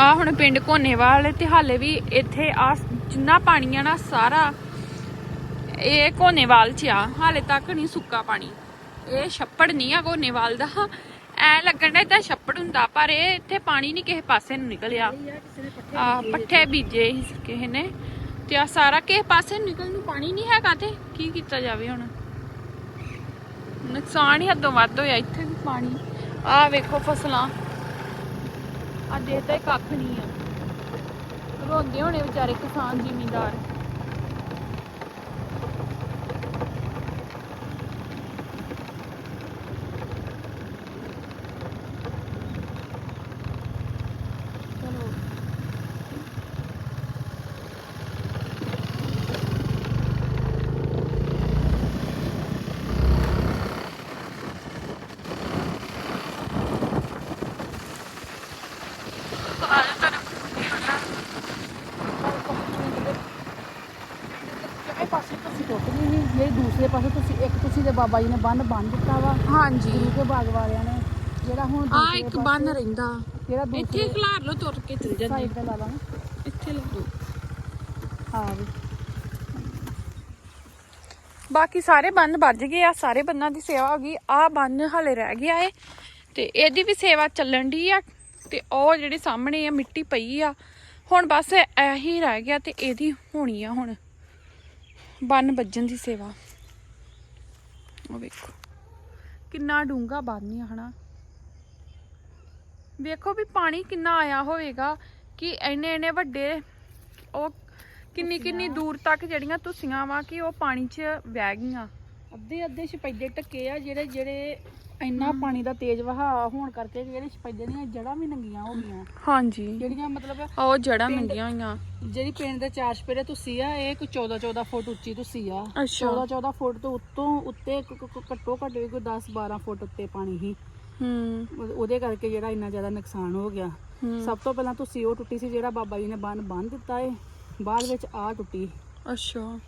ਆ ਹੁਣ ਪਿੰਡ ਕੋਨੇਵਾਲ ਤੇ ਹਾਲੇ ਵੀ ਇੱਥੇ ਆ ਜਿੰਨਾ ਪਾਣੀ ਆ ਨਾ, ਸਾਰਾ ਇਹ ਕੋਨੇਵਾਲ ਚ ਆ। ਹਾਲੇ ਤੱਕ ਨਹੀਂ ਸੁੱਕਾ ਪਾਣੀ। ਇਹ ਛੱਪੜ ਨਹੀਂ ਆ ਕੋਨੇਵਾਲ ਦਾ। ਐ ਲੱਗਣ ਦਾ ਇਦਾਂ ਛੱਪੜ ਹੁੰਦਾ, ਪਰ ਇਹ ਇੱਥੇ ਪਾਣੀ ਨਹੀਂ ਕਿਸੇ ਪਾਸੇ ਨੂੰ ਨਿਕਲਿਆ। ਆ ਪੱਠੇ ਬੀਜੇ ਸੀ ਕਿਸੇ ਨੇ। ਤੇ ਆ ਸਾਰਾ ਕਿਸੇ ਪਾਸੇ ਨੂੰ ਨਿਕਲਣ ਨੂੰ ਪਾਣੀ ਨਹੀਂ ਹੈਗਾ ਤੇ ਕੀ ਕੀਤਾ ਜਾਵੇ ਹੁਣ? ਨੁਕਸਾਨ ਹੀ ਹੱਦੋਂ ਵੱਧ ਹੋਇਆ ਇੱਥੇ ਵੀ ਪਾਣੀ। ਆ ਵੇਖੋ ਫਸਲਾਂ। ਆ ਦੇਖਦਾ ਕੱਖ ਨਹੀਂ ਆ। ਰੋਂਦੇ ਹੋਣੇ ਵਿਚਾਰੇ ਕਿਸਾਨ ਜ਼ਿਮੀਂਦਾਰ ਚਲੋ ਇਹ ਪਾਸੇ ਤੁਸੀਂ ਟੁੱਟ ਗਈ ਸੀ ਜਿਹੜੇ ਦੂਸਰੇ ਪਾਸੇ ਤੁਸੀਂ ਇੱਕ ਤੁਸੀਂ ਦੇ ਬਾਬਾ ਜੀ ਨੇ ਬੰਨ ਬੰਨ ਦਿੱਤਾ ਵਾ। ਹਾਂਜੀ। ਗੁਰੂ ਕੇ ਬਾਗ ਵਾਲਿਆਂ ਨੇ ਜਿਹੜਾ ਹੁਣ ਆ ਦੂਸਰੇ ਇੱਕ ਪਾਸੇ- ਬੰਨ ਰਹਿੰਦਾ। ਜਿਹੜਾ ਇੱਥੇ ਦੂਸਰੇ ਖਿਲਾਰ ਲੋ ਤੁਰ ਕੇ ਚਲ ਜਾਂਦੇ ਸਾਈਡ ਤੇ ਲਾ ਲਾ ਨਾ। ਇੱਥੇ ਲਾ ਹਾਂ ਵੀ। ਬਾਕੀ ਸਾਰੇ ਬੰਨ ਵੱਜ ਗਏ ਆ ਸਾਰੇ ਬੰਨਾਂ ਦੀ ਸੇਵਾ ਹੋ ਗਈ। ਆ ਬੰਨ ਹਲੇ ਰਹਿ ਗਿਆ ਏ ਤੇ ਇਹਦੀ ਵੀ ਸੇਵਾ ਚੱਲਣ ਦੀ ਆ ਤੇ ਉਹ ਜਿਹੜੇ ਸਾਹਮਣੇ ਆ ਮਿੱਟੀ ਪਈ ਆ। ਹੁਣ ਬਸ ਇਹੀ ਰਹਿ ਗਿਆ ਤੇ ਇਹਦੀ ਹੋਣੀ ਆ ਹੁਣ। ਬੰਨ ਵੱਜਣ ਦੀ ਸੇਵਾ। ਉਹ ਵੇਖੋ। ਕਿੰਨਾ ਡੂੰਗਾ ਬੰਨ ਆ ਹਨਾ? ਵੇਖੋ ਵੀ ਪਾਣੀ ਕਿੰਨਾ ਆਇਆ ਹੋਵੇਗਾ ਕਿ ਇੰਨੇ ਇੰਨੇ ਵੱਡੇ ਉਹ ਕਿੰਨੀ ਕਿੰਨੀ ਦੂਰ ਤੱਕ ਜਿਹੜੀਆਂ ਤੁਸੀਆਂ ਵਾ ਕਿ ਉਹ ਪਾਣੀ 'ਚ ਵਹਿ ਗਈਆਂ। ਅੱਧੇ ਅੱਧੇ ਛਪੈਦੇ ਟੱਕੇ ਆ ਜਿਹੜੇ ਜਿਹੜੇ ਇੰਨਾ ਪਾਣੀ ਦਾ ਤੇਜ਼ ਵਹਾਅ ਹੋਣ ਕਰਕੇ ਜਿਹੜੇ ਛਪੈਦੇ ਦੀਆਂ ਜੜ੍ਹਾਂ ਵੀ ਨੰਗੀਆਂ ਹੋ ਗਈਆਂ। ਹਾਂਜੀ। ਜਿਹੜੀਆਂ ਮਤਲਬ ਉਹ ਜੜਾਂ ਪਿੰਡ- ਮੰਗੀਆਂ ਹੋਈਆਂ। ਜਿਹੜੀ ਪਿੰਡ ਦੇ ਚਾਰ ਛਪੇਰੇ ਤੁਸੀਂ ਆ ਇਹ ਕੋਈ 14 14 ਫੁੱਟ ਉੱਚੀ ਤੁਸੀਂ ਆ। ਅੱਛਾ। 14 14 ਫੁੱਟ ਤੋਂ ਉੱਤੋਂ ਉੱਤੇ ਕ- ਕ- ਕ- ਘੱਟੋ ਘੱਟ ਵੀ ਕੋਈ 10 12 ਫੁੱਟ ਉੱਤੇ ਪਾਣੀ ਸੀ ਹੂੰ ਉਹ- ਉਹਦੇ ਕਰਕੇ ਜਿਹੜਾ ਇੰਨਾ ਜ਼ਿਆਦਾ ਨੁਕਸਾਨ ਹੋ ਗਿਆ। ਹੂੰ ਸਭ ਤੋਂ ਪਹਿਲਾਂ ਤੁਸੀਂ ਉਹ ਟੁੱਟੀ ਸੀ ਜਿਹੜਾ ਬਾਬਾ ਜੀ ਨੇ ਬੰਨ ਬੰਨ ਦਿੱਤਾ ਏ। ਬਾਅਦ ਵਿੱਚ ਆ ਟੁੱਟੀ। ਅੱਛਾ।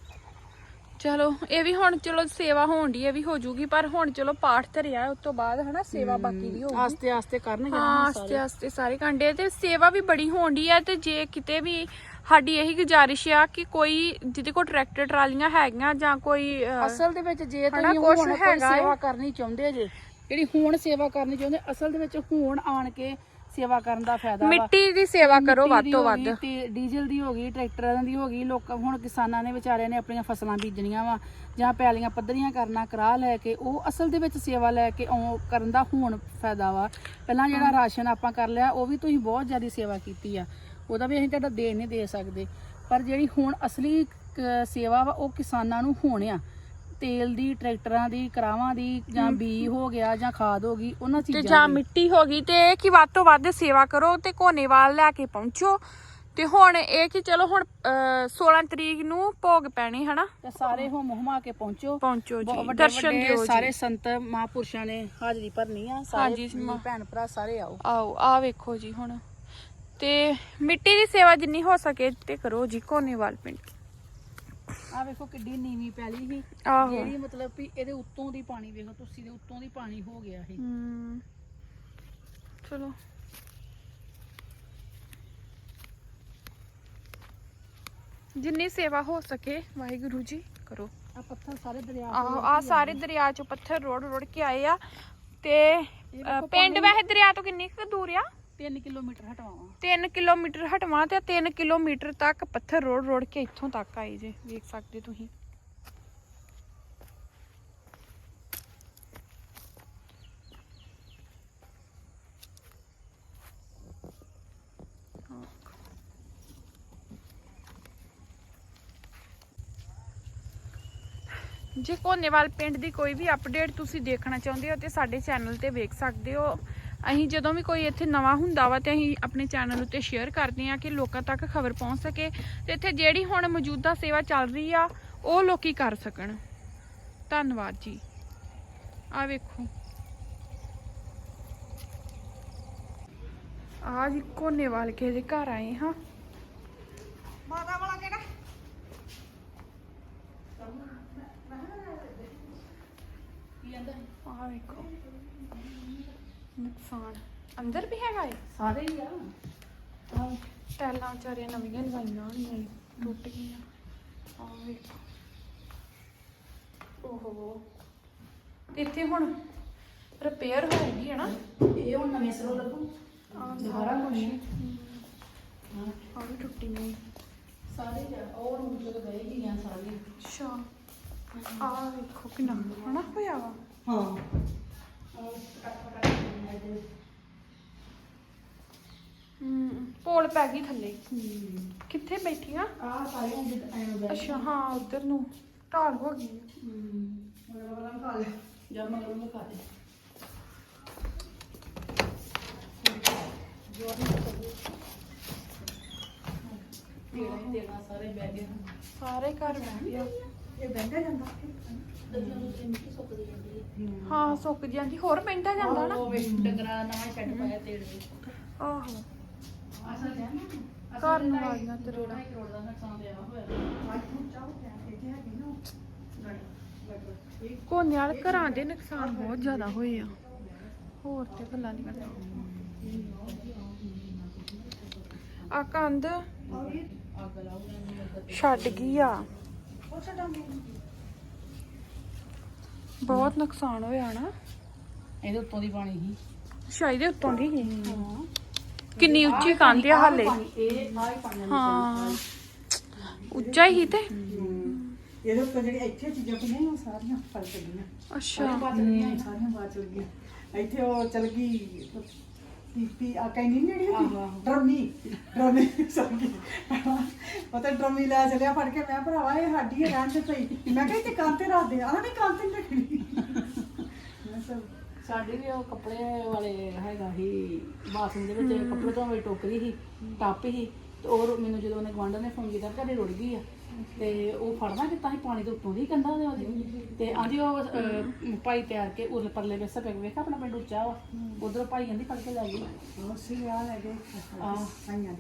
ਚਲੋ ਇਹ ਵੀ ਹੁਣ ਚਲੋ ਸੇਵਾ ਹੋਣ ਦੀ ਇਹ ਵੀ ਹੋ ਜੂਗੀ ਪਰ ਹੁਣ ਚਲੋ ਪਾਠ ਧਰਿਆ ਉਸ ਤੋਂ ਬਾਅਦ ਹਨਾ ਸੇਵਾ ਬਾਕੀ ਦੀ ਹੋਊਗੀ ਆਸਤੇ ਆਸਤੇ ਕਰਨਗੇ ਹਾਂ ਨਾ ਆਸਤੇ ਸਾਰੇ ਆਸਤੇ ਸਾਰੇ ਕੰਡੇ ਤੇ ਸੇਵਾ ਵੀ ਬੜੀ ਹੋਣ ਦੀ ਹੈ ਤੇ ਜੇ ਕਿਤੇ ਵੀ ਸਾਡੀ ਇਹੀ ਗੁਜ਼ਾਰਿਸ਼ ਆ ਕਿ ਕੋਈ ਜਿਹਦੇ ਕੋਲ ਟਰੈਕਟਰ ਟਰਾਲੀਆਂ ਹੈਗੀਆਂ ਜਾਂ ਕੋਈ ਅਹ, ਅਸਲ ਦੇ ਵਿੱਚ ਜੇ ਹਨਾ, ਤੁਸੀਂ ਕੁਛ ਹੁਣ ਕੋਈ ਹੈਗਾ ਏ। ਸੇਵਾ ਕਰਨੀ ਚਾਹੁੰਦੇ ਜੇ ਜਿਹੜੀ ਹੁਣ ਸੇਵਾ ਕਰਨੀ ਚਾਹੁੰਦੇ ਅਸਲ ਦੇ ਵਿੱਚ ਹੁਣ ਆਣ ਕੇ ਸੇਵਾ ਕਰਨ ਦਾ ਫਾਇਦਾ ਵਾ। ਮਿੱਟੀ ਦੀ ਸੇਵਾ ਕਰੋ ਮਿੱਟੀ ਵੱਧ ਦੀ ਤੋਂ ਹੋ ਵੱਧ। ਗਈ ਤੇ ਡੀਜ਼ਲ ਦੀ ਹੋ ਗਈ ਟਰੈਕਟਰਾਂ ਦੀ ਹੋ ਗਈ ਲੋਕ ਹੁਣ ਕਿਸਾਨਾਂ ਨੇ ਵਿਚਾਰਿਆਂ ਨੇ ਆਪਣੀਆਂ ਫਸਲਾਂ ਬੀਜਣੀਆਂ ਵਾ ਜਾਂ ਪੈਲੀਆਂ ਪੱਧਰੀਆਂ ਕਰਨਾ ਕਰਾ ਲੈ ਕੇ ਉਹ ਅਸਲ ਦੇ ਵਿੱਚ ਸੇਵਾ ਲੈ ਕੇ ਉਹ ਕਰਨ ਦਾ ਹੁਣ ਫਾਇਦਾ ਵਾ। ਪਹਿਲਾਂ ਜਿਹੜਾ ਰਾਸ਼ਨ ਆਪਾਂ ਕਰ ਲਿਆ ਉਹ ਵੀ ਤੁਸੀਂ ਬਹੁਤ ਜ਼ਿਆਦਾ ਸੇਵਾ ਕੀਤੀ ਆ। ਉਹਦਾ ਵੀ ਅਸੀਂ ਤੁਹਾਡਾ ਦੇਣ ਨਹੀਂ ਦੇ ਸਕਦੇ। ਪਰ ਜਿਹੜੀ ਹੁਣ ਅਸਲੀ ਕ- ਸੇਵਾ ਵਾ ਉਹ ਕਿਸਾਨਾਂ ਨੂੰ ਹੁਣ ਆ। ਤੇਲ ਦੀ ਟਰੈਕਟਰਾਂ ਦੀ ਕਰਾਵਾਂ ਦੀ ਜਾਂ ਬੀ ਹੋ ਗਿਆ ਜਾਂ ਖਾਦ ਹੋ ਗਈ ਉਹਨਾਂ ਤੇ ਚੀਜ਼ਾਂ ਜਾਂ ਦੀ। ਮਿੱਟੀ ਹੋ ਗਈ ਤੇ ਇਹ ਕਿ ਵੱਧ ਤੋਂ ਵੱਧ ਸੇਵਾ ਕਰੋ ਤੇ ਕੋਨੇਵਾਲ ਲੈ ਕੇ ਪਹੁੰਚੋ। ਤੇ ਹੁਣ ਇਹ ਕਿ ਚਲੋ ਹੁਣ ਅਹ, 16 ਤਰੀਕ ਨੂੰ ਭੋਗ ਪੈਣੇ ਹਨਾ? ਤੇ ਸਾਰੇ ਹੁਮ ਹੁਮਾ ਕੇ ਪਹੁੰਚੋ। ਪਹੁੰਚੋ ਬਹੁਤ ਜੀ ਵੱਡੇ ਦਰਸ਼ਨ ਵੱਡੇ ਦਿਓ ਸਾਰੇ ਜੀ ਸੰਤ ਮਹਾਂਪੁਰਸ਼ਾਂ ਨੇ ਹਾਜ਼ਰੀ ਭਰਨੀ ਆ ਹਾਂਜੀ, ਸਾਰੇ ਮਾ- ਭੈਣ ਭਰਾ ਸਾਰੇ ਆਓ। ਆਓ ਆ ਵੇਖੋ ਜੀ ਹੁਣ। ਤੇ ਮਿੱਟੀ ਦੀ ਸੇਵਾ ਜਿੰਨੀ ਹੋ ਸਕੇ ਤੇ ਕਰੋ ਜੀ ਕੋਨੇਵਾਲ ਪਿੰਡ। ਆ ਵੇਖੋ ਕਿੱਡੀ ਨੀਵੀਂ ਪੈਲੀ ਸੀ। ਆਹੋ। ਜਿਹੜੀ ਮਤਲਬ ਵੀ ਇਹਦੇ ਉੱਤੋਂ ਦੀ ਪਾਣੀ ਵੇਖੋ ਤੁਸੀਂ ਦੇ ਉੱਤੋਂ ਦੀ ਪਾਣੀ ਹੋ ਗਿਆ ਇਹ। ਹਮ, ਚਲੋ। ਜਿੰਨੀ ਸੇਵਾ ਹੋ ਸਕੇ ਵਾਹਿਗੁਰੂ ਜੀ ਕਰੋ। ਆ ਪੱਥਰ ਸਾਰੇ ਦਰਿਆ ਆਹੋ ਆ ਸਾਰੇ ਦਰਿਆ ਚੋਂ ਪੱਥਰ ਰੋੜ ਰੋੜ ਕੇ ਆਏ ਆ। ਤੇ ਅ, ਪਿੰਡ ਵੈਸੇ ਦਰਿਆ ਤੋਂ ਕਿੰਨੀ ਕੁ ਦੂਰ ਆ? 3 ਕਿਲੋਮੀਟਰ ਹਟਵਾਵਾਂ। 3 ਕਿਲੋਮੀਟਰ ਹਟਵਾ ਤੇ 3 ਕਿਲੋਮੀਟਰ ਤੱਕ ਪੱਥਰ ਰੋੜ ਰੋੜ ਕੇ ਇੱਥੋਂ ਤੱਕ ਆਏ ਜੇ, ਵੇਖ ਸਕਦੇ ਤੁਸੀਂ। ਜੇ ਕੋਨੇਵਾਲ ਪਿੰਡ ਦੀ ਕੋਈ ਵੀ ਅਪਡੇਟ ਤੁਸੀਂ ਦੇਖਣਾ ਚਾਹੁੰਦੇ ਹੋ ਤੇ ਸਾਡੇ ਚੈਨਲ ਤੇ ਵੇਖ ਸਕਦੇ ਹੋ। ਅਸੀਂ ਜਦੋਂ ਵੀ ਕੋਈ ਇੱਥੇ ਨਵਾਂ ਹੁੰਦਾ ਵਾ ਤੇ ਅਸੀਂ ਆਪਣੇ ਚੈਨਲ ਉੱਤੇ ਸ਼ੇਅਰ ਕਰਦੇ ਹਾਂ ਕਿ ਲੋਕਾਂ ਤੱਕ ਖਬਰ ਪਹੁੰਚ ਸਕੇ ਤੇ ਇੱਥੇ ਜਿਹੜੀ ਹੁਣ ਮੌਜੂਦਾ ਸੇਵਾ ਚੱਲ ਰਹੀ ਆ ਉਹ ਲੋਕੀ ਕਰ ਸਕਣ। ਧੰਨਵਾਦ ਜੀ। ਆ ਵੇਖੋ। ਆ ਜੀ ਕੋਨੇਵਾਲ ਕੇ ਦੇ ਘਰ ਆਏ ਹਾਂ। ਮਾਤਾ ਵਾਲਾ ਕਿਹੜਾ? ਆ ਵੇਖੋ। ਨੁਕਸਾਨ। ਅੰਦਰ ਵੀ ਹੈਗਾ ਏ? ਸਾਰੇ ਹੀ ਆ। ਆ ਟੈਲਾਂ ਵਿਚਾਰੀਆਂ ਨਵੀਆਂ ਲਵਾਈਆਂ ਹੋਣੀਆਂ ਈ, ਟੁੱਟ ਗਈਆਂ। ਆ ਵੇਖੋ। ਓਹੋ। ਤੇ ਇੱਥੇ ਹੁਣ ਰਿਪੇਅਰ ਹੋਊਗੀ ਹੈ ਨਾ? ਇਹ ਹੁਣ ਨਵੇਂ ਸਰੋਂ ਲੱਗੂ। ਆਹ ਦੁਬਾਰਾ ਹੋਣੀ ਹੈ। ਆ ਵੀ ਟੁੱਟੀ ਨਹੀਂ ਸਾਰੇ ਜਾ ਉਹ ਚ ਗਏ ਗਈਆਂ ਸਾਰੇ ਅੱਛਾ। ਆ ਵੇਖੋ ਕਿੰਨਾ ਹਨਾ ਹੋਇਆ ਵਾ। ਹਾਂ ਹੂੰ। ਪੋਲ ਪੈ ਗਈ ਥੱਲੇ। ਕਿੱਥੇ ਬੈਠੀਆਂ? ਆ ਸਾਰੇ ਹੁਣ ਜਿੱਦ ਐਂ ਬੈਠ ਅੱਛਾ ਹਾਂ ਉਧਰ ਨੂੰ। ਢਾਲ ਹੋ ਗਈ। ਹੂੰ। ਮਗਰ ਵਾਲਾ ਖਾ ਲੈ ਜਾਂ ਮਗਰ ਵਾਲਾ ਖਾ ਲੈ ਜੋ ਨਹੀਂ ਤੇਰਾ ਹੀ ਤੇਰਾ ਸਾਰੇ ਬਹਿ ਗਏ। ਸਾਰੇ ਘਰ ਬਹਿ ਗਿਆ ਇਹ ਜਾਂਦਾ ਜਾਂਦੀ ਹੈ ਹਾਂ ਸੁੱਕ ਜਾਂਦੀ ਹੋਰ ਪੈਂਟਾ ਜਾਂਦਾ ਨਾ। ਉਹ ਵੇ ਡੰਗਰਾ ਨਵਾਂ ਛੱਡ ਪਾਇਆ ਤੇੜ ਦੇ ਆਹੋ। ਅਸਲ ਹੈ ਨਾ ਘਰ ਨੂੰ ਆ ਤੇ ਰੋੜਾ ਹੀ ਰੋੜਾ ਦਾ ਨੁਕਸਾਨ ਪਿਆ ਹੋਇਆ। ਅੱਜ ਹੁਣ ਚਾਹ ਪਿਆ ਇੱਥੇ ਹੈਗੀ ਨਾ ਗੜ ਕੋਨੇ ਵਾਲੇ ਘਰਾਂ ਦੇ ਨੁਕਸਾਨ ਬਹੁਤ ਜ਼ਿਆਦਾ ਹੋਏ ਆ। ਹੋਰ ਤੇ ਗੱਲਾਂ ਨਹੀਂ ਕਰਦਾ। ਆ ਕੰਧ ਛੱਡ ਗਈ ਆ। ਬਹੁਤ ਨੁਕਸਾਨ ਹੋਇਆ ਨਾ। ਇਹਦੇ ਉੱਤੋਂ ਦੀ ਪਾਣੀ ਸੀ ਸ਼ਾਇਦ ਇਹ ਉੱਤੋਂ ਦੀ ਹਾਂ। ਕਿੰਨੀ ਉੱਚੀ ਕੰਧ ਆ ਹਾਲੇ। ਇਹ ਹੀ ਪਾਣੀ ਹਾਂ। ਉੱਚਾ ਹੀ ਤੇ। ਇਹਦੇ ਉੱਤੇ ਜਿਹੜੀ ਇੱਥੇ ਚੀਜ਼ਾਂ ਪਈਆਂ ਉਹ ਸਾਰੀਆਂ ਫਲ ਗਈਆਂ ਅੱਛਾ। ਸਾਰੀਆਂ ਸਾਰੀਆਂ ਬਾਅਦ ਚਲ ਗਈਆਂ। ਇੱਥੇ ਉਹ ਚਲ ਗਈ ਪੀਪੀ ਆ ਕਹਿੰਦੀ ਜਿਹੜੀ ਹੁੰਦੀ। ਡਰਮੀ ਡਰਮੀ ਸਭ ਗਈ ਉਹ ਤਾਂ ਡਰਮੀ ਲੈ ਚਲਿਆ ਫੜ ਕੇ। ਮੈਂ ਭਰਾਵਾ ਇਹ ਸਾਡੀ ਹੈ ਰਹਿਣ ਤੇ ਪਈ। ਮੈਂ ਕਿਹਾ ਇੱਥੇ ਕੰਨ ਤੇ ਰੱਖ ਦੇ। ਆਹ ਨਹੀਂ ਕੰਨ ਤੇ ਨੀ ਰੱਖਣੀ। ਮੈਂ ਸਭ ਸਾਡੇ ਵੀ ਉਹ ਕੱਪੜੇ ਵਾਲੇ ਹੈਗਾ ਸੀ ਬਾਥਰੂਮ ਦੇ ਵਿੱਚ। ਕੱਪੜੇ ਧੋਣ ਵਾਲੀ ਟੋਕਰੀ ਸੀ ਟੱਪ ਸੀ। ਤੇ ਉਹ ਮੈਨੂੰ ਜਦੋਂ ਉਹਨੇ ਗਵਾਂਢਣ ਨੇ ਫੋਨ ਕੀਤਾ ਘਰੇ ਰੁੜ ਗਈ ਆ। ਤੇ ਉਹ ਫੜਨਾ ਕਿਤਾ ਸੀ ਪਾਣੀ ਦੇ ਉੱਤੋਂ ਦੀ ਕੰਧਾਂ ਦੇ ਉਹਦੇ। ਤੇ ਆਂਦੀ ਉਹ ਅਹ, ਭਾਈ ਤਿਆਰ ਕੇ ਉਰਲੇ ਪਰਲੇ ਵੇਸੇ ਪੈ ਵੇਖ ਆਪਣਾ ਪਿੰਡ ਉੱਚਾ ਵਾ? ਉਧਰ ਭਾਈ ਕਹਿੰਦੀ ਫੜ ਕੇ ਲੈ ਗਈ ਆਹ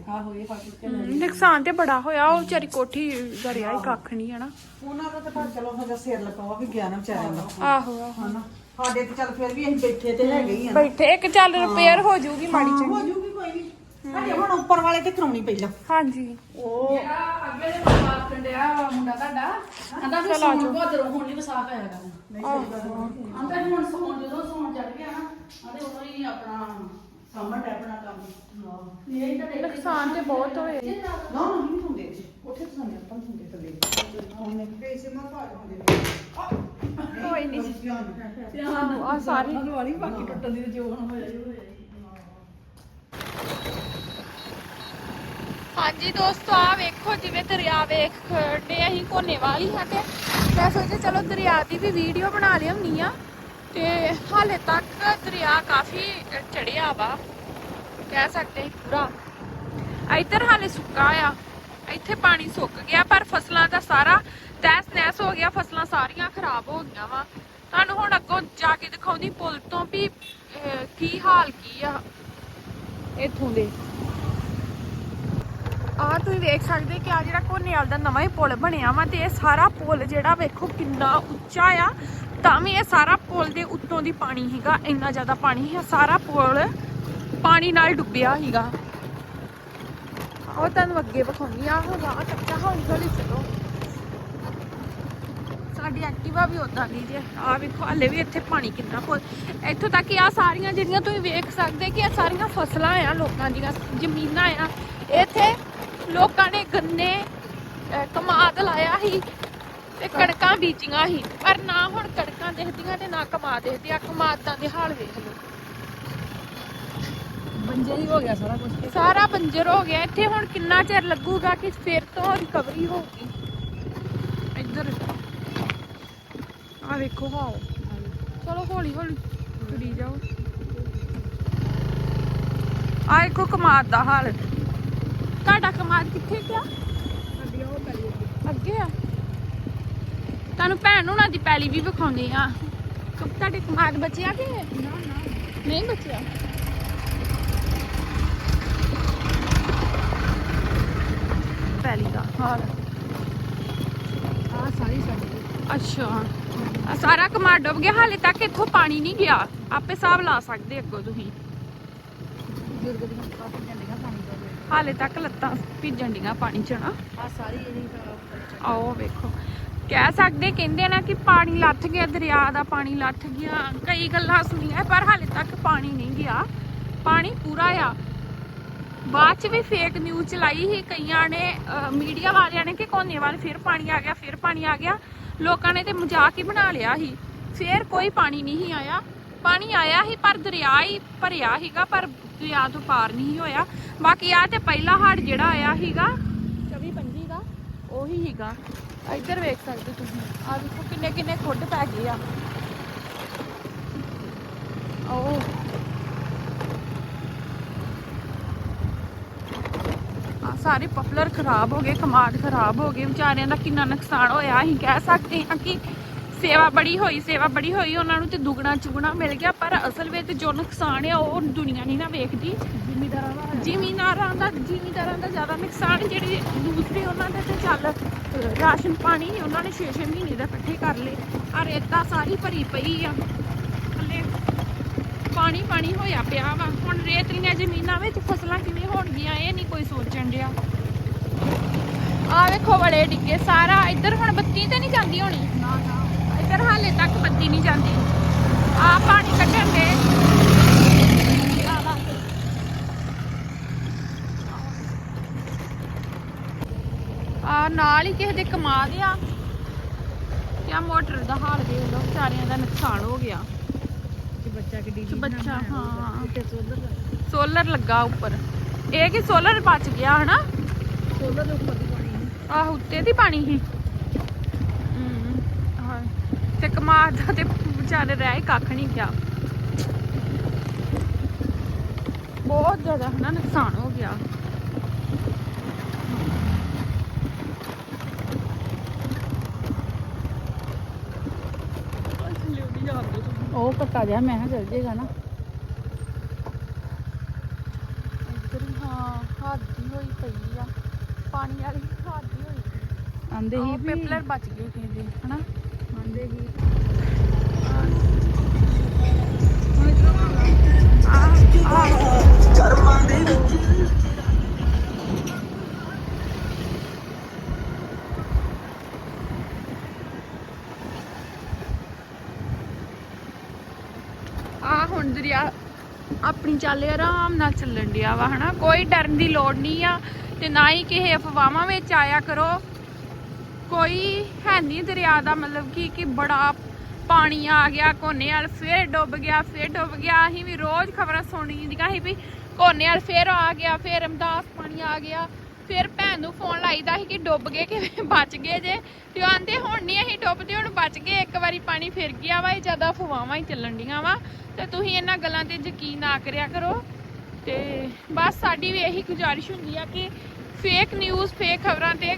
ਆਹੋ ਫੜ ਕੇ ਲੈ ਨੁਕਸਾਨ ਤੇ ਬੜਾ ਹੋਇਆ। ਉਹ ਵਿਚਾਰੀ ਕੋਠੀ ਦਾ ਰਿਹਾ ਹੀ। ਕੱਖ ਨਹੀਂ ਹੈ ਨਾ ਉਹਨਾਂ ਦਾ ਤਾਂ ਪਰ ਚਲੋ ਹਜਾ ਸਿਰ ਲਪਾਵਾ ਵੀ ਗਿਆ ਨਾ ਵਿਚਾਰਿਆਂ ਦਾ। ਆਹੋ ਆਹੋ। ਹਨਾ? ਸਾਡੇ ਤੇ ਚੱਲ ਫਿਰ ਵੀ ਅਸੀਂ ਬੈਠੇ ਤੇ ਹੈਗੇ ਹੀ ਆ ਨਾ। ਬੈਠੇ ਇੱਕ ਚੱਲ ਰਿਪੇਅਰ ਹੋ ਜਾਊਗੀ ਮਾੜੀ ਚੰਗੀ। ਹੋ ਜੂਗੀ ਕੋਈ ਨਹੀਂ ਸਾਡੇ ਹੁਣ ਉੱਪਰ ਵਾਲੇ ਤੇ ਕਰਾਉਣੀ ਪਹਿਲਾਂ। ਹਾਂਜੀ। ਉਹ ਜਿਹੜਾ ਅੱਗੇ ਦੇ ਬਾਤ ਕੰਡਿਆ ਮੁੰਡਾ ਤੁਹਾਡਾ। ਆਂਦਾ ਵੀ ਸੌਣ ਬੋਦਰ ਹੁਣ ਨਹੀਂ ਵਸਾਖ ਆਇਆ ਕਰਨਾ ਆਂਦਾ ਵੀ ਹੁਣ ਸੌਣ ਜਦੋਂ ਸੌਣ ਚੜ ਗਿਆ ਨਾ ਆਂਦੇ ਉਦੋਂ ਹੀ ਆਪਣਾ ਸਾਹਮਣ ਆਪਣਾ ਕੰਮ। ਇਹ ਤਾਂ ਨੁਕਸਾਨ ਤੇ ਬਹੁਤ ਹੋਏ। ਨਾ ਨਾ ਨਹੀਂ ਹੁੰਦੇ। ਜੀ ਉੱਥੇ ਤਾਂ ਸਾਨੂੰ ਆਪਾਂ ਹੁੰਦੇ ਥੱਲੇ। ਉਹਨੇ ਪੈਸੇ ਮਾ ਪਾ ਹੁੰਦੇ ਕੋਈ ਨਹੀਂ ਧਿਆਨ ਆ ਸਾਰੀ ਵਾਲੀ ਬਾਕੀ ਟੁੱਟਣ ਦੀ ਤੇ ਜੋ ਹੁਣ ਹੋਇਆ ਜੋ ਹੋਇਆ ਹਾਂਜੀ ਦੋਸਤੋ ਆ ਵੇਖੋ ਜਿਵੇਂ ਦਰਿਆ ਵੇਖ ਖੜੇ ਅਸੀਂ ਕੋਨੇ ਵਾਲੀ ਹਾਂ ਤੇ ਮੈਂ ਸੋਚਿਆ ਚਲੋ ਦਰਿਆ ਦੀ ਵੀ ਵੀਡੀਓ ਬਣਾ ਲਿਆਉਣੀ ਆ ਤੇ ਹਾਲੇ ਤੱਕ ਦਰਿਆ ਕਾਫੀ ਚੜਿਆ ਵਾ, ਕਹਿ ਸਕਦੇ ਪੂਰਾ। ਇੱਧਰ ਹਾਲੇ ਸੁੱਕਾ ਆ, ਇੱਥੇ ਪਾਣੀ ਸੁੱਕ ਗਿਆ, ਪਰ ਫਸਲਾਂ ਦਾ ਸਾਰਾ ਤਹਿਸ ਨਹਿਸ ਹੋ ਗਿਆ, ਫਸਲਾਂ ਸਾਰੀਆਂ ਖਰਾਬ ਹੋ ਗਈਆਂ ਵਾ। ਤੁਹਾਨੂੰ ਹੁਣ ਅੱਗੋਂ ਜਾ ਕੇ ਦਿਖਾਉਂਦੀ ਪੁਲ ਤੋਂ ਵੀ ਕੀ ਹਾਲ ਕੀ ਆ ਇੱਥੋਂ ਦੇ। ਆਹ ਤੁਸੀਂ ਵੇਖ ਸਕਦੇ ਕਿ ਆ ਜਿਹੜਾ ਕੋਨੇਵਾਲ ਦਾ ਨਵਾਂ ਹੀ ਪੁਲ ਬਣਿਆ ਵਾ ਤੇ ਇਹ ਸਾਰਾ ਪੁਲ ਜਿਹੜਾ ਵੇਖੋ ਕਿੰਨਾ ਉੱਚਾ ਆ, ਤਾਂ ਵੀ ਇਹ ਸਾਰਾ ਪੁਲ ਦੇ ਉੱਤੋਂ ਦੀ ਪਾਣੀ ਹੈਗਾ, ਇੰਨਾ ਜ਼ਿਆਦਾ ਪਾਣੀ ਹੈ, ਸਾਰਾ ਪੁਲ ਪਾਣੀ ਨਾਲ ਡੁੱਬਿਆ ਹੈਗਾ ਉਹ ਤੁਹਾਨੂੰ ਅੱਗੇ ਵਿਖਾਉਂਦੀ ਆ, ਉਹ ਰਾਹ ਕੱਚਾ ਹੌਲੀ ਹੌਲੀ ਚਲੋ। ਸਾਡੀ ਐਕਟਿਵਾ ਵੀ ਉਦਾਂ ਦੀ ਜੇ ਆ ਵੇਖੋ, ਹਲੇ ਵੀ ਇੱਥੇ ਪਾਣੀ ਕਿੰਨਾ ਪੁੱਲ। ਇੱਥੋਂ ਤੱਕ ਆ ਸਾਰੀਆਂ ਜਿਹੜੀਆਂ ਤੁਸੀਂ ਵੇਖ ਸਕਦੇ ਕਿ ਇਹ ਸਾਰੀਆਂ ਫਸਲਾਂ ਆ, ਲੋਕਾਂ ਦੀਆਂ ਜ਼ਮੀਨਾਂ ਆ, ਇੱਥੇ ਲੋਕਾਂ ਨੇ ਗੰਨੇ ਕਮਾਦ ਲਾਇਆ ਸੀ ਤੇ ਕਣਕਾਂ ਬੀਜੀਆਂ ਸੀ। ਪਰ ਨਾ ਹੁਣ ਕਣਕਾਂ ਦਿਖਦੀਆਂ ਤੇ ਨਾ ਕਮਾਦ ਦਿਖਦੇ ਆ ਕਮਾਦਾਂ ਦੇ ਹਾਲ ਵੇਖ ਲਓ। ਬੰਜੇ ਹੀ ਹੋ ਗਿਆ ਸਾਰਾ ਕੁਝ ਸਾਰਾ ਬੰਜਰ ਹੋ ਗਿਆ। ਇੱਥੇ ਹੁਣ ਕਿੰਨਾ ਚਿਰ ਲੱਗੂਗਾ ਕਿ ਫਿਰ ਤੋਂ ਰਿਕਵਰੀ ਹੋਊਗੀ? ਇੱਧਰ ਆ ਵੇਖੋ ਹਾਲ। ਚਲੋ ਹੌਲੀ ਹੌਲੀ ਤੁਰੀ ਜਾਓ। ਆ ਵੇਖੋ ਕਮਾਦ ਦਾ ਹਾਲ। ਤੁਹਾਡਾ ਕਮਾਦ ਕਿੱਥੇ ਗਿਆ? ਅੱਗੇ। ਆ। ਤੁਹਾਨੂੰ ਭੈਣ ਹੁਣਾਂ ਦੀ ਪੈਲੀ ਵੀ ਵਿਖਾਉਂਦੇ ਆ। ਕਿ ਤੁਹਾਡੇ ਕਮਾਦ ਬਚਿਆ ਕਿ ਨਾ ਨਾ। ਨਹੀਂ ਬਚਿਆ। ਪੈਲੀ ਦਾ ਹਾਲ ਆ ਸਾਰੀ ਸਾਡੀ ਅੱਛਾ। ਆ ਸਾਰਾ ਕਮਾਦ ਡੁੱਬ ਗਿਆ। ਹਾਲੇ ਤੱਕ ਇੱਥੋਂ ਪਾਣੀ ਨਹੀਂ ਗਿਆ। ਆਪੇ ਹਿਸਾਬ ਲਾ ਸਕਦੇ ਅੱਗੋਂ ਤੁਸੀਂ ਬਜ਼ੁਰਗ ਦੀਆਂ ਕਾਫੀ ਜਾਂਦੀਆਂ ਪਾਣੀ ਦਾ ਹਾਲੇ ਤੱਕ ਲੱਤਾਂ ਭਿੱਜਣ ਡੀਆਂ ਪਾਣੀ ਚ ਨਾ। ਆ ਸਾਰੀ ਤਾਂ ਆਓ ਵੇਖੋ। ਕਹਿ ਸਕਦੇ ਕਹਿੰਦੇ ਨਾ ਕਿ ਪਾਣੀ ਲੱਥ ਗਿਆ ਦਰਿਆ ਦਾ ਪਾਣੀ ਲੱਥ ਗਿਆ। ਕਈ ਗੱਲਾਂ ਸੁਣੀਆਂ ਪਰ ਹਾਲੇ ਤੱਕ ਪਾਣੀ ਨਹੀਂ ਗਿਆ। ਪਾਣੀ ਪੂਰਾ ਆ। ਬਾਅਦ ਚ ਵੀ ਫੇਕ ਨਿਊਜ਼ ਚਲਾਈ ਸੀ। ਕਈਆਂ ਨੇ ਮੀਡੀਆ ਵਾਲਿਆਂ ਨੇ ਕਿ ਕੋਨੇਵਾਲ ਫਿਰ ਪਾਣੀ ਆ ਗਿਆ ਫਿਰ ਪਾਣੀ ਆ ਗਿਆ। ਲੋਕਾਂ ਨੇ ਤੇ ਮਜ਼ਾਕ ਹੀ ਬਣਾ ਲਿਆ ਸੀ। ਫਿਰ ਕੋਈ ਪਾਣੀ ਨਹੀਂ ਆਇਆ। ਪਾਣੀ ਆਇਆ ਸੀ, ਪਰ ਦਰਿਆ ਹੀ ਭਰਿਆ ਸੀਗਾ, ਪਰ ਦਰਿਆ ਤੋਂ ਪਾਰ ਨਹੀਂ ਹੋਇਆ। ਬਾਕੀ ਆ ਤੇ ਪਹਿਲਾ ਹੜ ਜਿਹੜਾ ਆਇਆ ਸੀਗਾ 24 25 ਦਾ, ਉਹੀ ਸੀਗਾ। ਇੱਧਰ ਵੇਖ ਸਕਦੇ ਤੁਸੀਂ ਆ ਦੇਖੋ ਕਿੰਨੇ ਕਿੰਨੇ ਖੁੱਡ ਪੈ ਗਏ ਆ। ਉਹ ਸਾਰੇ ਪਪਲਰ ਖਰਾਬ ਹੋ ਗਏ, ਕਮਾਦ ਖਰਾਬ ਹੋ ਗਏ, ਵਿਚਾਰਿਆਂ ਦਾ ਕਿੰਨਾ ਨੁਕਸਾਨ ਹੋਇਆ, ਅਸੀਂ ਕਹਿ ਸਕਦੇ ਹਾਂ ਕਿ ਸੇਵਾ ਬੜੀ ਹੋਈ ਸੇਵਾ ਬੜੀ ਹੋਈ ਉਹਨਾਂ ਨੂੰ ਤੇ ਦੁੱਗਣਾ ਚੁਗਣਾ ਮਿਲ ਗਿਆ ਪਰ ਅਸਲ ਵਿੱਚ ਜੋ ਨੁਕਸਾਨ ਆ ਉਹ ਦੁਨੀਆ ਨਹੀਂ ਨਾ ਵੇਖਦੀ। ਜ਼ਿਮੀਦਾਰਾਂ ਦਾ। ਜ਼ਿਮੀਂਦਾਰਾਂ ਦਾ ਜ਼ਿਮੀਂਦਾਰਾਂ ਦਾ ਜ਼ਿਆਦਾ ਨੁਕਸਾਨ ਜਿਹੜੇ ਦੂਸਰੇ ਉਹਨਾਂ ਦੇ ਤੇ ਚੱਲ ਰਾਸ਼ਨ ਪਾਣੀ ਉਹਨਾਂ ਨੇ 6-6 ਮਹੀਨੇ ਦਾ ਇਕੱਠੇ ਕਰ ਲਏ। ਆ ਰੇਤਾ ਸਾਰੀ ਭਰੀ ਪਈ ਆ। ਥੱਲੇ ਪਾਣੀ ਪਾਣੀ ਹੋਇਆ ਪਿਆ ਵਾ। ਹੁਣ ਰੇਤਲੀਆਂ ਜ਼ਮੀਨਾਂ ਵਿੱਚ ਫਸਲਾਂ ਕਿਵੇਂ ਹੋਣਗੀਆਂ ਇਹ ਨਹੀਂ ਕੋਈ ਸੋਚਣ ਡਿਆ। ਆ ਵੇਖੋ ਬੜੇ ਡਿੱਗੇ। ਸਾਰਾ ਇੱਧਰ ਹੁਣ ਬੱਤੀ ਤੇ ਨਹੀਂ ਜਾਂਦੀ ਹੋਣੀ? ਨਾ ਨਾ। ਇੱਧਰ ਹਾਲੇ ਤੱਕ ਬੱਤੀ ਨਹੀਂ ਜਾਂਦੀ ਆ ਪਾਣੀ ਕੱਢਣ ਦੇ ਆ ਨਾਲ ਹੀ ਕਿਸੇ ਦੇ ਕਮਾਦ ਆ ਤੇ ਆ ਮੋਟਰ ਦਾ ਹਾਲ ਦੇਖ ਲਓ ਵਿਚਾਰਿਆਂ ਦਾ ਨੁਕਸਾਨ ਹੋ ਗਿਆ। ਕਿ ਬੱਚਾ ਕਿੱਡੀ ਤੇ ਬੱਚਾ ਹਾਂ ਤੇ ਸੋਲਰ ਸੋਲਰ ਲੱਗਾ। ਉੱਪਰ। ਇਹ ਕਿ ਸੋਲਰ ਬਚ ਗਿਆ ਹਨਾ? ਸੋਲਰ ਦੇ ਉੱਪਰ ਦੀ ਪਾਣੀ ਹੈ। ਆਹ ਉੱਤੇ ਦੀ ਪਾਣੀ ਆਹ, ਤੇ ਕਮਾਦ ਦਾ ਤੇ ਵਿਚਾਰੇ ਰਹਿ ਹੀ ਕੱਖ ਨਹੀਂ ਗਿਆ। ਬਹੁਤ ਜ਼ਿਆਦਾ ਹਨਾ ਨੁਕਸਾਨ ਹੋ ਗਿਆ। ਉਹ ਕੱਟਾ ਜਾ ਮੈਂ ਕਿਹਾ ਚੱਲ ਜੇਗਾ ਨਾ। ਇੱਧਰ ਹਾਂ ਹਾਦੀ ਹੋਈ ਪਈ ਆ। ਪਾਣੀ ਵਾਲੀ ਹਾਦੀ ਹੋਈ। ਆਂਦੇ ਹੀ ਪੇਪਲਰ ਬਚ ਗਏ ਕਿਸੇ ਦੇ ਹਨਾ? ਹੀ ਆ ਹੁਣ ਦਰਿਆ ਆਪਣੀ ਚੱਲ ਆਰਾਮ ਨਾਲ ਚੱਲਣ ਡਿਆ ਵਾ, ਹਨਾ? ਕੋਈ ਡਰਨ ਦੀ ਲੋੜ ਨਹੀਂ ਆ ਤੇ ਨਾ ਹੀ ਕਿਸੇ ਅਫਵਾਹਾਂ ਵਿੱਚ ਆਇਆ ਕਰੋ। ਕੋਈ ਹੈ ਨਹੀਂ ਦਰਿਆ ਦਾ ਮਤਲਬ ਕਿ ਕਿ ਬੜਾ ਪਾਣੀ ਆ ਗਿਆ, ਕੋਨੇ ਵਾਲ ਫੇਰ ਡੁੱਬ ਗਿਆ, ਫੇਰ ਡੁੱਬ ਗਿਆ। ਅਸੀਂ ਵੀ ਰੋਜ਼ ਖਬਰਾਂ ਸੁਣੀ ਦੀਆਂ ਸੀ ਵੀ ਕੋਨੇ ਵਾਲ ਫੇਰ ਆ ਗਿਆ, ਫੇਰ ਰਮਦਾਸ ਪਾਣੀ ਆ ਗਿਆ। ਫਿਰ ਭੈਣ ਨੂੰ ਫੋਨ ਲਾਈਦਾ ਸੀ ਕਿ ਡੁੱਬ ਗਏ ਕਿਵੇਂ, ਬਚ ਗਏ ਜੇ। ਤੇ ਉਹ ਆਂਦੇ, ਹੁਣ ਨਹੀਂ ਅਸੀਂ ਡੁੱਬਦੇ, ਹੁਣ ਬਚ ਗਏ। ਇੱਕ ਵਾਰੀ ਪਾਣੀ ਫਿਰ ਗਿਆ ਵਾ, ਇਹ ਜ਼ਿਆਦਾ ਫੁਵਾਵਾਂ ਹੀ ਚੱਲਣ ਡੀਆਂ ਵਾ। ਤੇ ਤੁਸੀਂ ਇਹਨਾਂ ਗੱਲਾਂ ਤੇ ਯਕੀਨ ਨਾ ਕਰਿਆ ਕਰੋ। ਤੇ ਬਸ ਸਾਡੀ ਵੀ ਇਹੀ ਗੁਜ਼ਾਰਿਸ਼ ਹੁੰਦੀ ਆ ਕਿ ਫੇਕ ਨਿਊਜ਼ ਫੇਕ ਖਬਰਾਂ ਤੇ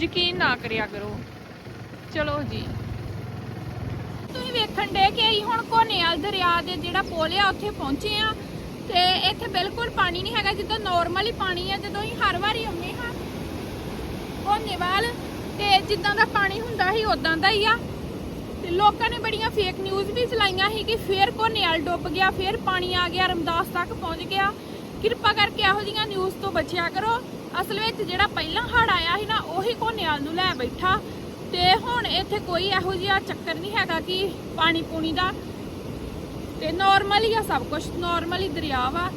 ਯਕੀਨ ਨਾ ਕਰਿਆ ਕਰੋ। ਚਲੋ ਜੀ। ਤੁਸੀਂ ਵੇਖਣ ਦੇ ਕਿ ਅਸੀਂ ਹੁਣ ਕੋਨੇਵਾਲ ਦਰਿਆ ਦੇ ਜਿਹੜਾ ਪੁਲ ਆ, ਉੱਥੇ ਪਹੁੰਚੇ ਆ ਤੇ ਇੱਥੇ ਬਿਲਕੁਲ ਪਾਣੀ ਨਹੀਂ ਹੈਗਾ, ਜਿੱਦਾਂ ਨਾਰਮਲੀ ਪਾਣੀ ਆ, ਜਦੋਂ ਅਸੀਂ ਹਰ ਵਾਰੀ ਆਉਂਦੇ ਹਾਂ ਕੋਨੇਵਾਲ ਤੇ ਜਿੱਦਾਂ ਦਾ ਪਾਣੀ ਹੁੰਦਾ ਸੀ ਉਦਾਂ ਦਾ ਹੀ ਆ। ਤੇ ਲੋਕਾਂ ਨੇ ਬੜੀਆਂ ਫੇਕ ਨਿਊਜ਼ ਵੀ ਚਲਾਈਆਂ ਸੀ ਕਿ ਫੇਰ ਕੋਨੇਵਾਲ ਡੁੱਬ ਗਿਆ, ਫੇਰ ਪਾਣੀ ਆ ਗਿਆ, ਰਮਦਾਸ ਤੱਕ ਪਹੁੰਚ ਗਿਆ। ਕਿਰਪਾ ਕਰਕੇ ਇਹੋ ਜਿਹੀਆਂ ਨਿਊਜ਼ ਤੋਂ ਬਚਿਆ ਕਰੋ। ਅਸਲ ਵਿੱਚ ਜਿਹੜਾ ਪਹਿਲਾਂ ਹੜ ਆਇਆ ਸੀ ਨਾ, ਉਹੀ ਕੋਨੇਵਾਲ ਨੂੰ ਲੈ ਬੈਠਾ। ਤੇ ਹੁਣ ਇੱਥੇ ਕੋਈ ਇਹੋ ਜਿਹਾ ਚੱਕਰ ਨਹੀਂ ਹੈਗਾ ਕਿ ਪਾਣੀ ਪੂਣੀ ਦਾ। ਤੇ ਨਾਰਮਲ ਹੀ ਆ ਸਭ ਕੁਝ ਨਾਰਮਲ ਹੀ ਦਰਿਆ ਵਾ।